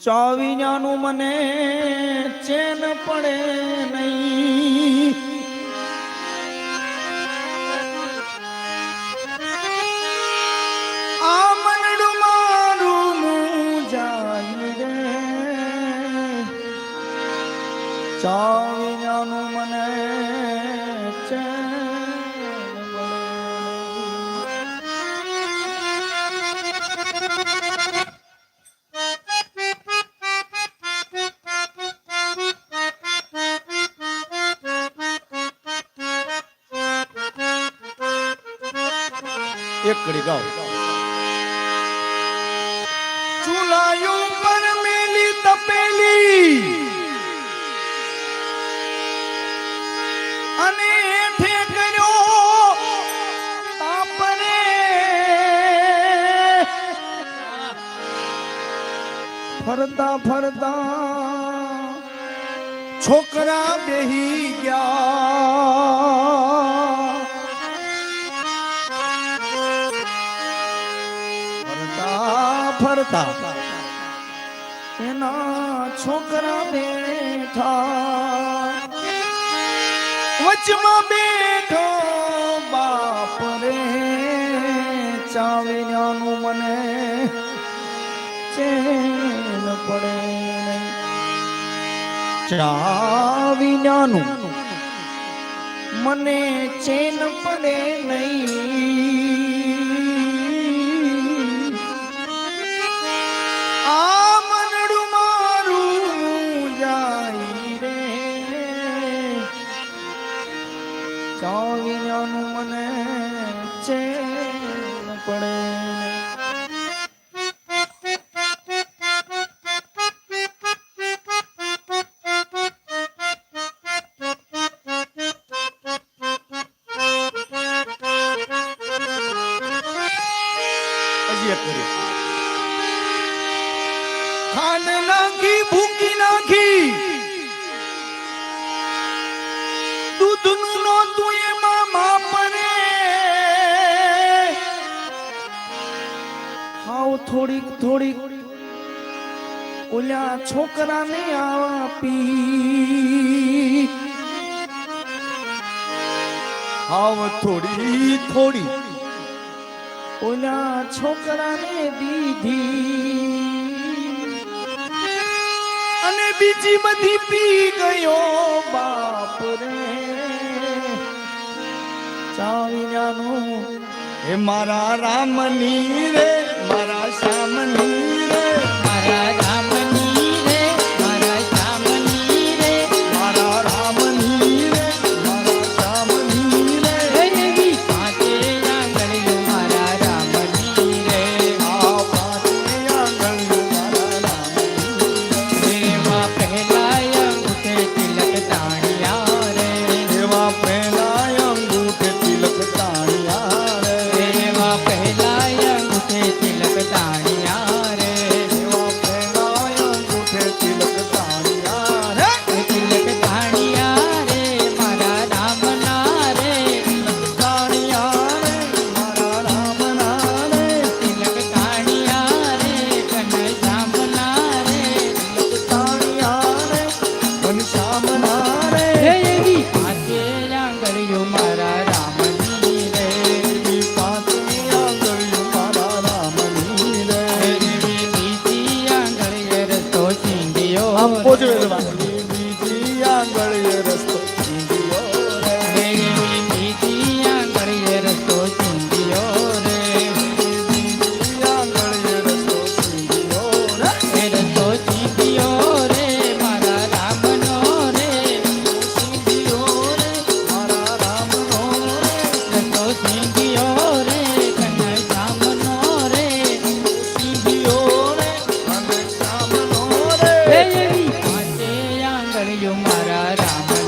ચાવી ચાવીયાનું મને ચેન પડે નહીં. એક ઘડી ગાઓ. ચૂલાયું પર મેલી તપેલી. અને હેઠે કર્યો તાપને. ફરતા ફરતા છોકરા બેહી ગયા. હતા એના છોકરા બેઠા. વચમાં બેઠો બાપ રે. ચાવીનું મને ચેન પડે ચાવીનું મને ચેન પડે નહીં. મારા છોકરાને આપી. આવ થોડી થોડી. ઓલા છોકરાને દીધી. અને બીજી બધી પી ગયો બાપ રે. ચાવીનાનું હે મારા રામની રે, મારા શ્યામની રે, મારા Hara Rama.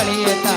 આંગળીએ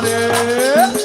れ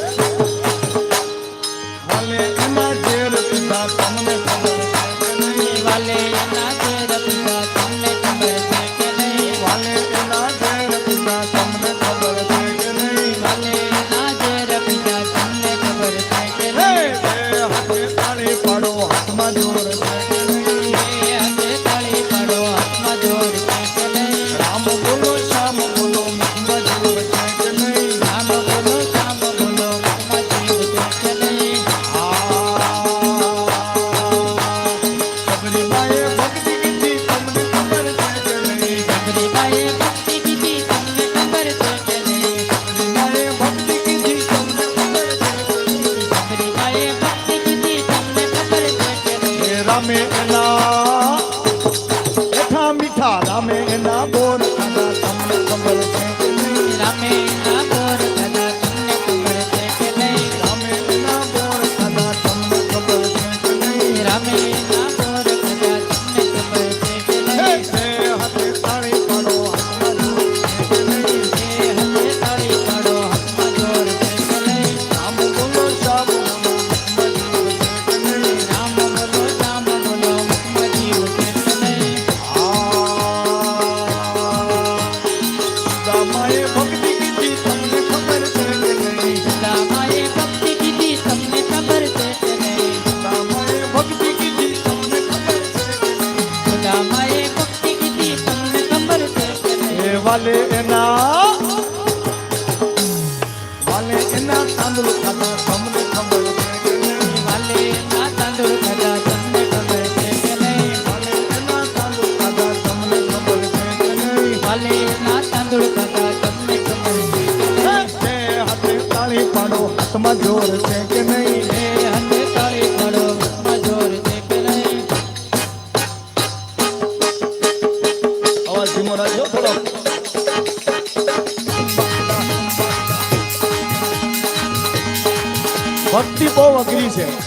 ભક્તિ બહુ અઘરી છે.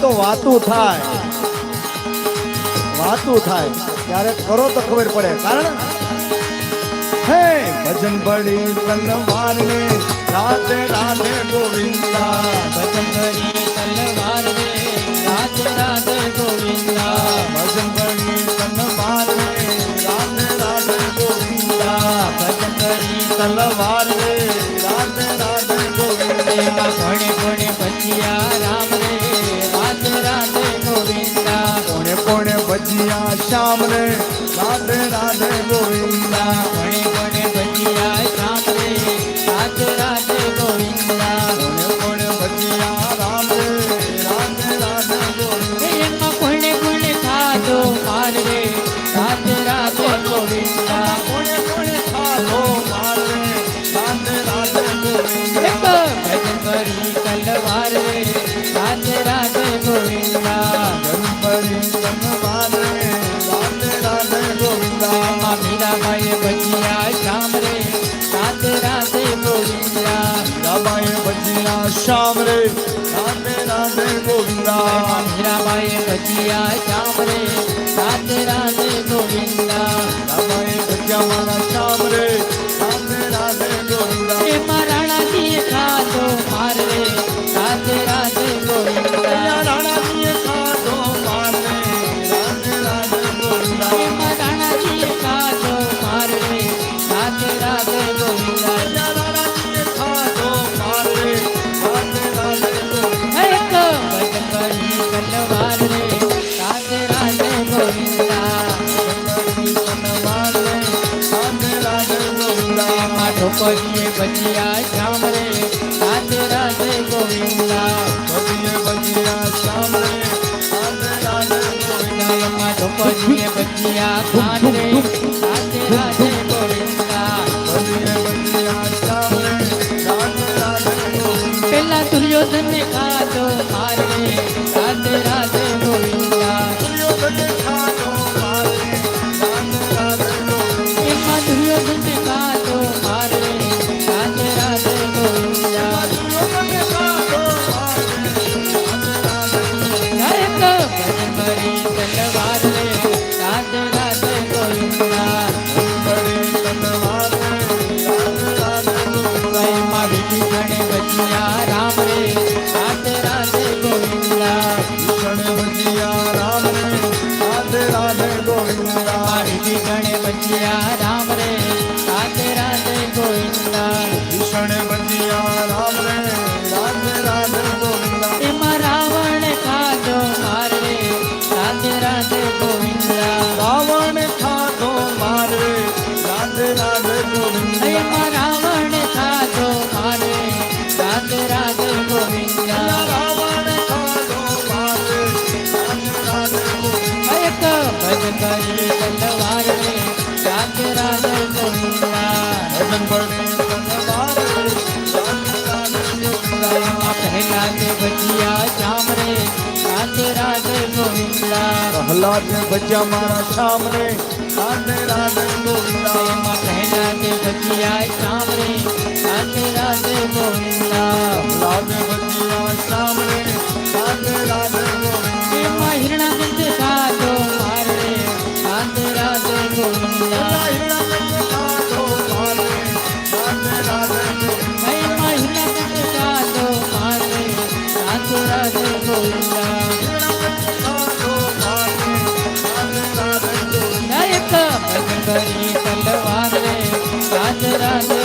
તો વાતું થાય. વાતું થાય. ત્યારે કરો તો ખબર પડે. કારણ હે, ભજન ભળી તન મારને રાધે રાધે ગોવિંદા. રાધે ગોવિંદા. મીરાબાઈ કચિયા શ્યામ રે રાધે રાધે ગોવિંદા. રામાએ કચિયા મારા ભજ્ય ભજિયા શ્યામ રે રાધે રાધે ગોવિંદા. ભજ્ય ભજિયા શ્યામ રે રાધે રાધે ગોવિંદા. ભજ્ય ભજિયા ગણે બચિયા પ્રહલાદ ને ભજ્યા મારા શ્યામ ને રાધે રાધે ગોવિંદા પ્રહલાદ ને ભજ્યા શ્યામ ને રાધે રાધે ગોવિંદા પ્રહલાદ ને ભજ્યા શ્યામ Rande, Rande.